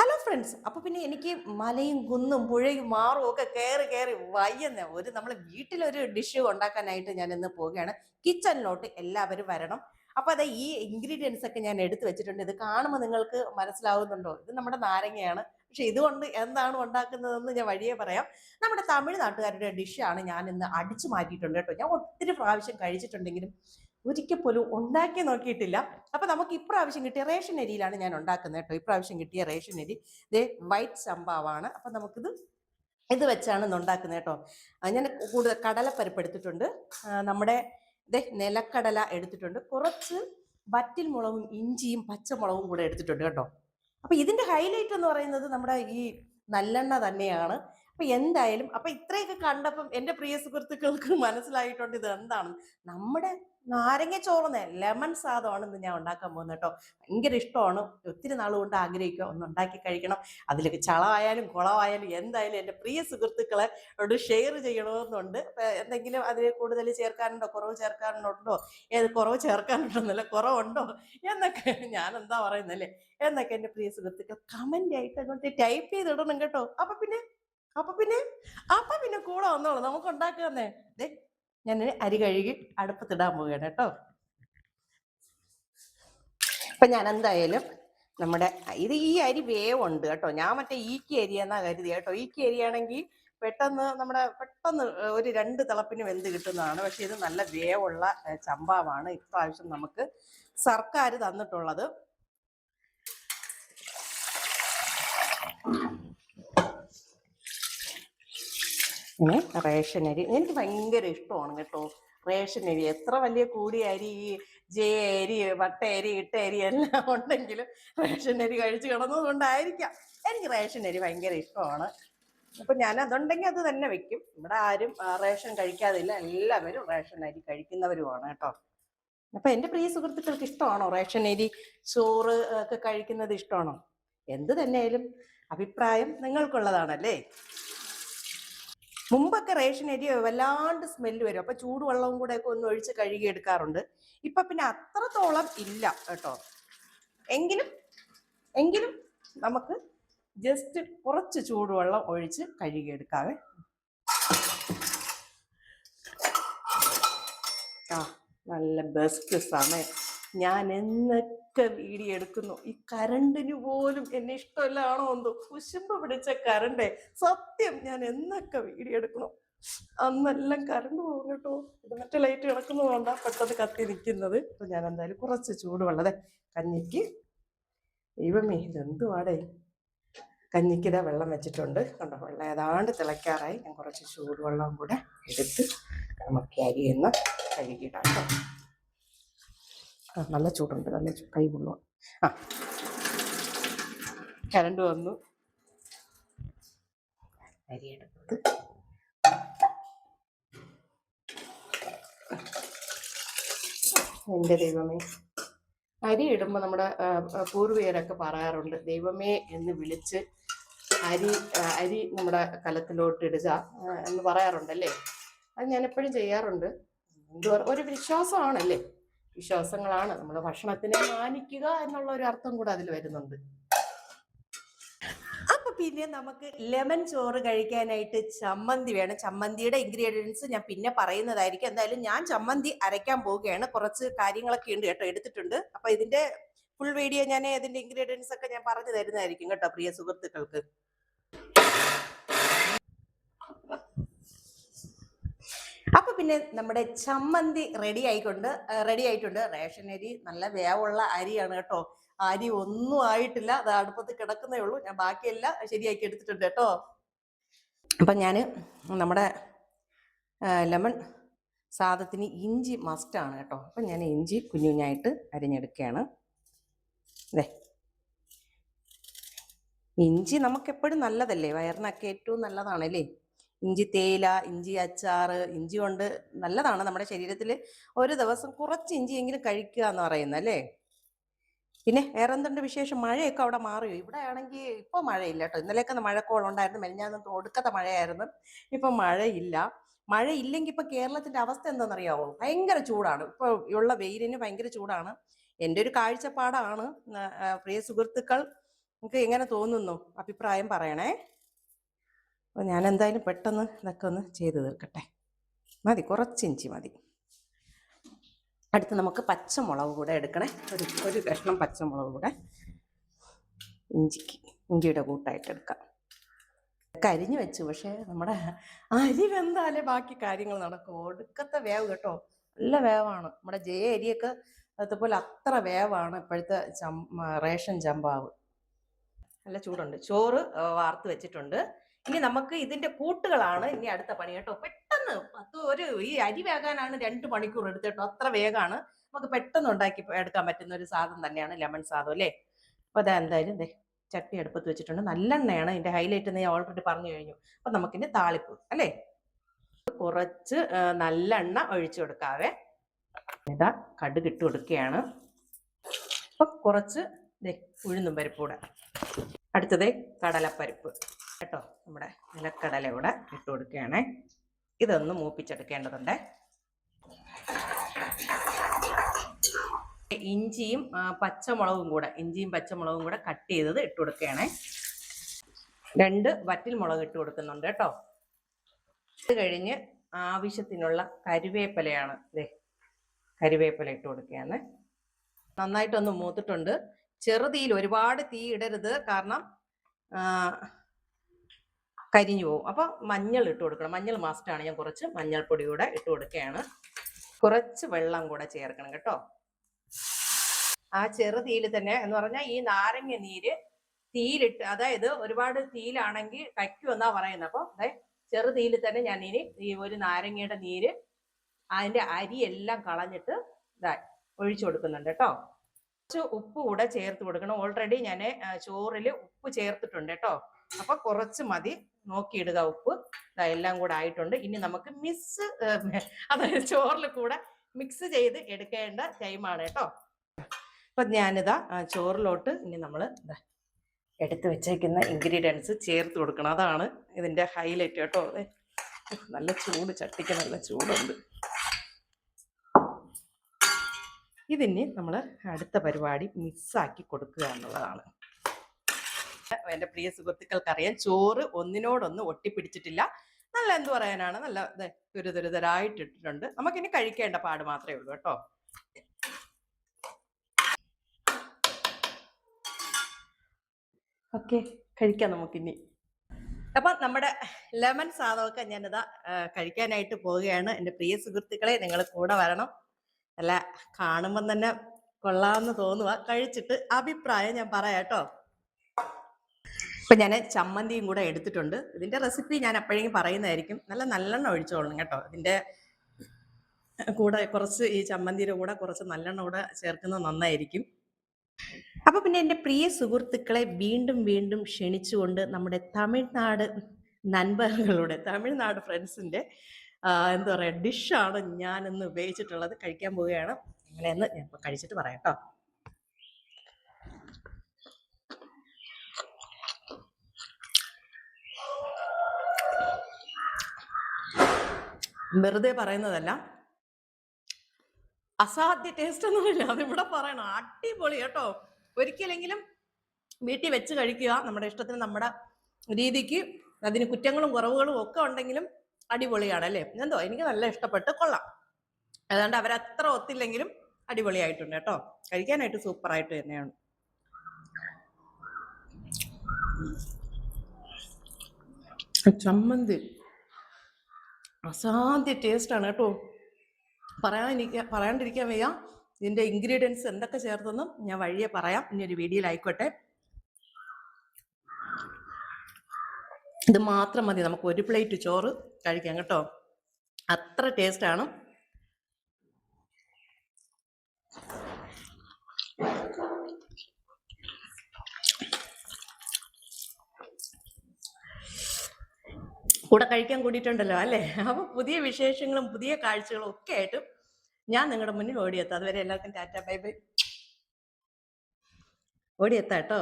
Hello friends അപ്പൊ പിന്നെ എനിക്ക് മലയും കുന്നും പുഴയും മാറും ഒക്കെ കയറി കയറി വയ്യുന്ന ഒരു നമ്മളെ വീട്ടിലൊരു ഡിഷ് ഉണ്ടാക്കാനായിട്ട് ഞാൻ ഇന്ന് പോവുകയാണ്. കിച്ചണിലോട്ട് എല്ലാവരും വരണം. അപ്പൊ അതെ ഈ ഇൻഗ്രീഡിയൻസ് ഒക്കെ ഞാൻ എടുത്തു വെച്ചിട്ടുണ്ട്. ഇത് കാണുമ്പോൾ നിങ്ങൾക്ക് മനസ്സിലാവുന്നുണ്ടോ? ഇത് നമ്മുടെ നാരങ്ങയാണ്. പക്ഷെ ഇതുകൊണ്ട് എന്താണ് ഉണ്ടാക്കുന്നതെന്ന് ഞാൻ വഴിയേ പറയാം. നമ്മുടെ തമിഴ്നാട്ടുകാരുടെ ഡിഷാണ് ഞാൻ ഇന്ന് അടിച്ചു മാറ്റിയിട്ടുണ്ട് കേട്ടോ. ഞാൻ ഒത്തിരി പ്രാവശ്യം കഴിച്ചിട്ടുണ്ടെങ്കിലും ഒരിക്കൽ പോലും ഉണ്ടാക്കി നോക്കിയിട്ടില്ല. അപ്പൊ നമുക്ക് ഇപ്രാവശ്യം കിട്ടിയ റേഷൻ അരിയിലാണ് ഞാൻ ഉണ്ടാക്കുന്നത് കേട്ടോ. ഇപ്രാവശ്യം കിട്ടിയ റേഷൻ അരി. ദേ വൈറ്റ് സംഭാവാണ് അപ്പൊ നമുക്കിത് ഇത് വെച്ചാണ് ഉണ്ടാക്കുന്നത് കേട്ടോ. ഞാൻ കൂടുതൽ കടലപ്പരിപ്പ് എടുത്തിട്ടുണ്ട്. നമ്മുടെ ഇതേ നിലക്കടല എടുത്തിട്ടുണ്ട്. കുറച്ച് വറ്റിൽ മുളകും ഇഞ്ചിയും പച്ചമുളകും കൂടെ എടുത്തിട്ടുണ്ട് കേട്ടോ. അപ്പൊ ഇതിന്റെ ഹൈലൈറ്റ് എന്ന് പറയുന്നത് നമ്മുടെ ഈ നല്ലെണ്ണ തന്നെയാണ്. അപ്പൊ എന്തായാലും അപ്പൊ ഇത്രയൊക്കെ കണ്ടപ്പം എന്റെ പ്രിയ സുഹൃത്തുക്കൾക്ക് മനസ്സിലായിട്ടുണ്ട് ഇത് എന്താണ് നമ്മുടെ നാരങ്ങ ചോറുന്നേ ലെമൺ സാധമാണ് ഇന്ന് ഞാൻ ഉണ്ടാക്കാൻ പോകുന്നത് കേട്ടോ. ഭയങ്കര ഇഷ്ടമാണ്. ഒത്തിരി നാൾ കൊണ്ട് ആഗ്രഹിക്കുക. ഒന്ന് ഉണ്ടാക്കി കഴിക്കണം. അതിലേക്ക് ചളമായാലും കുളമായാലും എന്തായാലും എന്റെ പ്രിയ സുഹൃത്തുക്കളെ ോട് ഷെയർ ചെയ്യണമെന്നുണ്ട്. എന്തെങ്കിലും അതിൽ കൂടുതൽ ചേർക്കാനുണ്ടോ? കുറവ് ചേർക്കാനുണ്ടോ? ഏത് കുറവ് ചേർക്കാനുണ്ടോന്നല്ല കുറവുണ്ടോ? എന്നൊക്കെ ഞാൻ എന്താ പറയുന്നല്ലേ എന്നൊക്കെ എന്റെ പ്രിയ സുഹൃത്തുക്കൾ കമന്റ് ആയിട്ട് അങ്ങോട്ട് ടൈപ്പ് ചെയ്തിടണം കേട്ടോ. അപ്പൊ പിന്നെ? അപ്പൊ പിന്നെ? അപ്പൊ പിന്നെ കൂടെ വന്നോളൂ. നമുക്ക് ഉണ്ടാക്കുന്നേ. ഞാൻ അരി കഴുകി അടുപ്പത്തിടാൻ പോവുകയാണ് കേട്ടോ. അപ്പൊ ഞാൻ എന്തായാലും നമ്മുടെ ഇത് ഈ അരി വേവുണ്ട് കേട്ടോ. ഞാൻ മറ്റേ ഈക്കി അരി എന്നാ കരുതി കേട്ടോ. ഈക്കി അരിയാണെങ്കിൽ പെട്ടെന്ന് നമ്മുടെ പെട്ടെന്ന് ഒരു രണ്ട് തിളപ്പിന് വെന്ത് കിട്ടുന്നതാണ്. പക്ഷെ ഇത് നല്ല വേവുള്ള ചമ്പാവാണ് ഇപ്രാവശ്യം നമുക്ക് സർക്കാർ തന്നിട്ടുള്ളത്. പിന്നെ റേഷൻ അരി. എനിക്ക് ഭയങ്കര ഇഷ്ടമാണ് കേട്ടോ റേഷൻ അരി. എത്ര വലിയ കൂടിയ അരി ജെ അരി വട്ട അരി ഇട്ട അരി എല്ലാം ഉണ്ടെങ്കിലും റേഷൻ അരി കഴിച്ചു കിടന്നതുകൊണ്ടായിരിക്കാം എനിക്ക് റേഷൻ അരി ഭയങ്കര ഇഷ്ടമാണ്. അപ്പൊ ഞാൻ അതുണ്ടെങ്കിൽ അത് തന്നെ വെക്കും. ഇവിടെ ആരും റേഷൻ കഴിക്കാതില്ല. എല്ലാവരും റേഷൻ അരി കഴിക്കുന്നവരുമാണ് കേട്ടോ. അപ്പൊ എന്റെ പ്രിയ സുഹൃത്തുക്കൾക്ക് ഇഷ്ടമാണോ റേഷൻ അരി? ചോറ് ഒക്കെ കഴിക്കുന്നത് ഇഷ്ടമാണോ? എന്ത് തന്നെയായാലും അഭിപ്രായം നിങ്ങൾക്കുള്ളതാണല്ലേ? മുമ്പൊക്കെ റേഷൻ അരി വല്ലാണ്ട് സ്മെല്ല് വരും. അപ്പൊ ചൂടുവെള്ളവും കൂടെ ഒക്കെ ഒന്ന് ഒഴിച്ച് കഴുകി എടുക്കാറുണ്ട്. ഇപ്പൊ പിന്നെ അത്രത്തോളം ഇല്ല കേട്ടോ. എങ്കിലും എങ്കിലും നമുക്ക് ജസ്റ്റ് കുറച്ച് ചൂടുവെള്ളം ഒഴിച്ച് കഴുകിയെടുക്കാവേ ആ നല്ല ബെസ്റ്റ് സമയം. ഞാൻ എന്നൊക്കെ വീഡിയോ എടുക്കുന്നു. ഈ കരണ്ടിന് പോലും എന്നെ ഇഷ്ടമല്ലാണോ എന്തോ. കുശുമ്പ് പിടിച്ച കരണ്ടേ. സത്യം ഞാൻ എന്നൊക്കെ വീഡിയോ എടുക്കണോ അന്നെല്ലാം കരണ്ട് പോകും കേട്ടോ. എന്നിട്ട് ലൈറ്റ് കിടക്കുന്നതുകൊണ്ടാ പെട്ടെന്ന് കത്തി നിൽക്കുന്നത് അപ്പൊ ഞാൻ എന്തായാലും കുറച്ച് ചൂടുവെള്ളതെ കഞ്ഞിക്ക്. ദൈവമേ ഇതെന്തുവാടേ? കഞ്ഞിക്കിതാ വെള്ളം വെച്ചിട്ടുണ്ട്. കണ്ടോ? വെള്ളം ഏതാണ്ട് തിളയ്ക്കാറായി. ഞാൻ കുറച്ച് ചൂടുവെള്ളം കൂടെ എടുത്ത് നമുക്ക് അരിയെന്ന് കഴുകിയിടാം ആ നല്ല ചൂടുണ്ട്. നല്ല കൈ കൊള്ളു ആ. കരണ്ട് വന്നു. അരിയെടുത്ത് എന്റെ ദൈവമേ. അരി ഇടുമ്പോൾ നമ്മുടെ പൂർവികരൊക്കെ പറയാറുണ്ട് ദൈവമേ എന്ന് വിളിച്ച് അരി അരി നമ്മുടെ കലത്തിലോട്ട് ഇടുക എന്ന് പറയാറുണ്ടല്ലേ? അത് ഞാൻ എപ്പോഴും ചെയ്യാറുണ്ട്. എന്തോ ഒരു വിശ്വാസമാണല്ലേ? വിശ്വാസങ്ങളാണ്. നമ്മൾ ഭക്ഷണത്തിനെ മാനിക്കുക എന്നുള്ള ഒരു അർത്ഥം കൂടെ അതിൽ വരുന്നുണ്ട്. അപ്പൊ പിന്നെ നമുക്ക് ലെമൺ ചോറ് കഴിക്കാനായിട്ട് ചമ്മന്തി വേണം. ചമ്മന്തിയുടെ ഇൻഗ്രീഡിയൻസ് ഞാൻ പിന്നെ പറയുന്നതായിരിക്കും. എന്തായാലും ഞാൻ ചമ്മന്തി അരയ്ക്കാൻ പോവുകയാണ്. കുറച്ച് കാര്യങ്ങളൊക്കെ ഉണ്ട് കേട്ടോ എടുത്തിട്ടുണ്ട്. അപ്പൊ ഇതിന്റെ ഫുൾ വീഡിയോ ഞാൻ ഇതിന്റെ ഇൻഗ്രീഡിയൻസ് ഒക്കെ ഞാൻ പറഞ്ഞു തരുന്നതായിരിക്കും കേട്ടോ പ്രിയ സുഹൃത്തുക്കൾക്ക് അപ്പൊ പിന്നെ നമ്മുടെ ചമ്മന്തി റെഡി ആയിക്കൊണ്ട് റെഡി ആയിട്ടുണ്ട്. റേഷൻ അരി നല്ല വേവുള്ള അരിയാണ് കേട്ടോ. അരി ഒന്നും ആയിട്ടില്ല. അത് അടുപ്പത്ത് കിടക്കുന്നേ ഉള്ളൂ. ഞാൻ ബാക്കിയെല്ലാം ശരിയാക്കി എടുത്തിട്ടുണ്ട് കേട്ടോ. അപ്പം ഞാൻ നമ്മുടെ ലെമൺ സാധത്തിന് ഇഞ്ചി മസ്റ്റാണ് കേട്ടോ. അപ്പം ഞാൻ ഇഞ്ചി കുഞ്ഞു കുഞ്ഞായിട്ട് അരിഞ്ഞെടുക്കുകയാണ്. അതെ ഇഞ്ചി നമുക്കെപ്പോഴും നല്ലതല്ലേ? വയറിനൊക്കെ ഏറ്റവും നല്ലതാണല്ലേ? ഇഞ്ചി തേയില ഇഞ്ചി അച്ചാർ ഇഞ്ചി കൊണ്ട് നല്ലതാണ് നമ്മുടെ ശരീരത്തിൽ ഒരു ദിവസം കുറച്ച് ഇഞ്ചിയെങ്കിലും കഴിക്കുക എന്ന് പറയുന്നത് അല്ലേ? പിന്നെ വേറെ എന്തുണ്ട് വിശേഷം? മഴയൊക്കെ അവിടെ മാറിയോ? ഇവിടെ ആണെങ്കിൽ ഇപ്പൊ മഴയില്ല കേട്ടോ ഇന്നലെയൊക്കെ മഴക്കോളം ഉണ്ടായിരുന്നു. മെലിഞ്ഞാന്ന് ഒടുക്കത്തെ മഴയായിരുന്നു. ഇപ്പൊ മഴയില്ല. മഴ ഇല്ലെങ്കിൽ ഇപ്പൊ കേരളത്തിന്റെ അവസ്ഥ എന്താണെന്നറിയാവോ ഭയങ്കര ചൂടാണ്. ഇപ്പൊ ഉള്ള വെയിലിന് ഭയങ്കര ചൂടാണ്. എന്റെ ഒരു കാഴ്ചപ്പാടാണ്. പ്രിയ സുഹൃത്തുക്കൾ നിങ്ങൾക്ക് എങ്ങനെ തോന്നുന്നു? അഭിപ്രായം പറയണേ. അപ്പോൾ ഞാൻ എന്തായാലും പെട്ടെന്ന് ഇതൊക്കെ ഒന്ന് ചെയ്ത് തീർക്കട്ടെ. മതി കുറച്ച് ഇഞ്ചി മതി. അടുത്ത് നമുക്ക് പച്ചമുളക് കൂടെ എടുക്കണേ. ഒരു ഒരു കഷ്ണം പച്ചമുളക് കൂടെ ഇഞ്ചിക്ക് ഇഞ്ചിയുടെ കൂട്ടായിട്ട് എടുക്കാം. കരിഞ്ഞു വെച്ചു പക്ഷേ നമ്മുടെ അരി വെന്താലേ ബാക്കി കാര്യങ്ങൾ നടക്കും. ഒടുക്കത്തെ വേവ് കേട്ടോ നല്ല വേവാണ്. നമ്മുടെ ജയ അരിയൊക്കെ അതുപോലെ അത്ര വേവാണ് ഇപ്പോഴത്തെ റേഷൻ ചമ്പാവ്. നല്ല ചൂടുണ്ട്. ചോറ് വാർത്ത് വെച്ചിട്ടുണ്ട്. ഇനി നമുക്ക് ഇതിന്റെ കൂട്ടുകളാണ് ഇനി അടുത്ത പണി കേട്ടോ. പെട്ടെന്ന് പത്ത് ഒരു ഈ അരി വേകാനാണ് രണ്ട് മണിക്കൂർ എടുത്തേട്ടോ അത്ര വേഗമാണ്. നമുക്ക് പെട്ടെന്ന് ഉണ്ടാക്കി എടുക്കാൻ പറ്റുന്ന ഒരു സാധനം തന്നെയാണ് ലെമൺ സാധം അല്ലേ? അപ്പൊ അതാ എന്തായാലും ദേ ചട്ടി അടുപ്പത്ത് വെച്ചിട്ടുണ്ട്. നല്ലെണ്ണയാണ്. ഇതിന്റെ ഹൈലൈറ്റ് എന്ന് ഞാൻ ഓൾറെഡി പറഞ്ഞു കഴിഞ്ഞു. അപ്പൊ നമുക്കിനി താളിപ്പ് അല്ലേ? കുറച്ച് നല്ലെണ്ണ ഒഴിച്ചു കൊടുക്കാവേ. ഇതാ കടുക് ഇട്ട് കൊടുക്കുകയാണ്. അപ്പൊ കുറച്ച് ദേ ഉഴുന്നും പരിപ്പൂടെ അടുത്തത് കടലപ്പരിപ്പ്. കേട്ടോ നമ്മുടെ നിലക്കടല കൂടെ ഇട്ട് കൊടുക്കുകയാണേ. ഇതൊന്ന് മൂപ്പിച്ചെടുക്കേണ്ടതുണ്ട്. ഇഞ്ചിയും പച്ചമുളകും കൂടെ ഇഞ്ചിയും പച്ചമുളകും കൂടെ കട്ട് ചെയ്തത് ഇട്ട് കൊടുക്കുകയാണേ. രണ്ട് വറ്റിൽ മുളക് ഇട്ട് കൊടുക്കുന്നുണ്ട് കേട്ടോ. ഇത് കഴിഞ്ഞ് ആവശ്യത്തിനുള്ള കരുവേപ്പിലയാണ് ദേ കരിവേപ്പില ഇട്ട് കൊടുക്കുകയാണ്. നന്നായിട്ടൊന്ന് മൂത്തിട്ടുണ്ട്. ചെറുതീയിൽ ഒരുപാട് തീ ഇടരുത് കാരണം കരിഞ്ഞു പോകും. അപ്പോൾ മഞ്ഞൾ ഇട്ട് കൊടുക്കണം. മഞ്ഞൾ മാസ്റ്റാണ് ഞാൻ കുറച്ച് മഞ്ഞൾപ്പൊടി കൂടെ ഇട്ട് കൊടുക്കുകയാണ്. കുറച്ച് വെള്ളം കൂടെ ചേർക്കണം കേട്ടോ. ആ ചെറുതീയിൽ തന്നെ എന്ന് പറഞ്ഞാൽ ഈ നാരങ്ങ നീര് തീയിലിട്ട് അതായത് ഒരുപാട് തീയിലാണെങ്കിൽ കയ്ക്കുമെന്നാ പറയുന്നത് അപ്പോൾ അതെ ചെറുതീയിൽ തന്നെ ഞാൻ ഇനി ഈ ഒരു നാരങ്ങയുടെ നീര് അതിന്റെ അരിയെല്ലാം കളഞ്ഞിട്ട് ഇതാ ഒഴിച്ചു കൊടുക്കുന്നുണ്ട് കേട്ടോ. കുറച്ച് ഉപ്പ് കൂടെ ചേർത്ത് കൊടുക്കണം. ഓൾറെഡി ഞാൻ ചോറിൽ ഉപ്പ് ചേർത്തിട്ടുണ്ട് കേട്ടോ. അപ്പൊ കുറച്ച് മതി. നോക്കിയിടുക ഉപ്പ്. എല്ലാം കൂടെ ആയിട്ടുണ്ട്. ഇനി നമുക്ക് മിസ് അതായത് ചോറിൽ കൂടെ മിക്സ് ചെയ്ത് എടുക്കേണ്ട ടൈമാണ് കേട്ടോ. അപ്പൊ ഞാനിതാ ചോറിലോട്ട് ഇനി നമ്മൾ എടുത്തു വെച്ചേക്കുന്ന ഇൻഗ്രീഡിയൻസ് ചേർത്ത് കൊടുക്കണം. അതാണ് ഇതിന്റെ ഹൈലൈറ്റ് കേട്ടോ. നല്ല ചൂട് ചട്ടിക്ക് നല്ല ചൂടുണ്ട്. ഇതിന് നമ്മൾ അടുത്ത പരിപാടി മിക്സാക്കി കൊടുക്കുക എന്നുള്ളതാണ്. എന്റെ പ്രിയ സുഹൃത്തുക്കൾക്കറിയാം. ചോറ് ഒന്നിനോടൊന്ന് ഒട്ടിപ്പിടിച്ചിട്ടില്ല. നല്ല എന്ത് പറയാനാണ്? നല്ല ദേ, തുരുതുരുതരായിട്ട് ഇട്ടിട്ടുണ്ട് നമുക്കിനി കഴിക്കേണ്ട പാട് മാത്രമേ ഉള്ളൂ കേട്ടോ. ഓക്കെ കഴിക്കാം നമുക്കിനി. അപ്പം നമ്മുടെ ലെമൺ സാധമൊക്കെ ഞാനിതാ കഴിക്കാനായിട്ട് പോവുകയാണ്. എന്റെ പ്രിയ സുഹൃത്തുക്കളെ നിങ്ങൾ കൂടെ വരണം. അല്ല കാണുമ്പം തന്നെ കൊള്ളാമെന്ന് തോന്നുക കഴിച്ചിട്ട് അഭിപ്രായം ഞാൻ പറയാം കേട്ടോ. ഇപ്പൊ ഞാൻ ചമ്മന്തിയും കൂടെ എടുത്തിട്ടുണ്ട്. ഇതിന്റെ റെസിപ്പി ഞാൻ അപ്പോഴേക്കും പറയുന്നതായിരിക്കും. നല്ല നല്ലെണ്ണ ഒഴിച്ചോളണം കേട്ടോ. ഇതിന്റെ കൂടെ കുറച്ച് ഈ ചമ്മന്തിയുടെ കൂടെ കുറച്ച് നല്ലെണ്ണ കൂടെ ചേർക്കുന്നത് നന്നായിരിക്കും. അപ്പൊ പിന്നെ എന്റെ പ്രിയ സുഹൃത്തുക്കളെ വീണ്ടും വീണ്ടും ക്ഷണിച്ചുകൊണ്ട് നമ്മുടെ തമിഴ്നാട് നൻപകളുടെ തമിഴ്നാട് ഫ്രണ്ട്സിന്റെ എന്താ പറയാ ഡിഷാണ് ഞാൻ ഇന്ന് ഉപയോഗിച്ചിട്ടുള്ളത്. കഴിക്കാൻ പോവുകയാണ്. എങ്ങനെയെന്ന് ഞാൻ കഴിച്ചിട്ട് പറയാം കേട്ടോ. വെറുതെ പറയുന്നതല്ല. അസാധ്യ ടേസ്റ്റ് ഒന്നുമില്ല. അതിവിടെ പറയണം. അടിപൊളി കേട്ടോ. ഒരിക്കലെങ്കിലും വീട്ടിൽ വെച്ച് കഴിക്കുക. നമ്മുടെ ഇഷ്ടത്തിന് നമ്മുടെ രീതിക്ക് അതിന് കുറ്റങ്ങളും കുറവുകളും ഒക്കെ ഉണ്ടെങ്കിലും അടിപൊളിയാണ് അല്ലേ? എന്തോ? എനിക്ക് നല്ല ഇഷ്ടപ്പെട്ട് കൊള്ളാം. അതുകൊണ്ട് അവരത്ര ഒത്തില്ലെങ്കിലും അടിപൊളിയായിട്ടുണ്ട് കേട്ടോ. കഴിക്കാനായിട്ട് സൂപ്പറായിട്ട് തന്നെയാണ്. ചമ്മന്തി. അസാധ്യ ടേസ്റ്റാണ് കേട്ടോ. പറയാനിരിക്കാൻ പറയാണ്ടിരിക്കാൻ വയ്യ. ഇതിന്റെ ഇൻഗ്രീഡിയൻസ് എന്തൊക്കെ ചേർത്തെന്നും ഞാൻ വഴിയെ പറയാം. ഇനി ഒരു വീഡിയോയിൽ ആയിക്കോട്ടെ. ഇത് മാത്രം മതി. നമുക്ക് ഒരു പ്ലേറ്റ് ചോറ് കഴിക്കാം കേട്ടോ. അത്ര ടേസ്റ്റാണ് കൂടെ കഴിക്കാൻ കൂടിയിട്ടുണ്ടല്ലോ അല്ലേ? അപ്പൊ പുതിയ വിശേഷങ്ങളും പുതിയ കാഴ്ചകളും ഒക്കെ ആയിട്ട് ഞാൻ നിങ്ങളുടെ മുന്നിൽ ഓടിയെത്താം. അതുവരെ എല്ലാവർക്കും ടാറ്റ ബൈ ബൈ. ഓടിയെത്താം കേട്ടോ.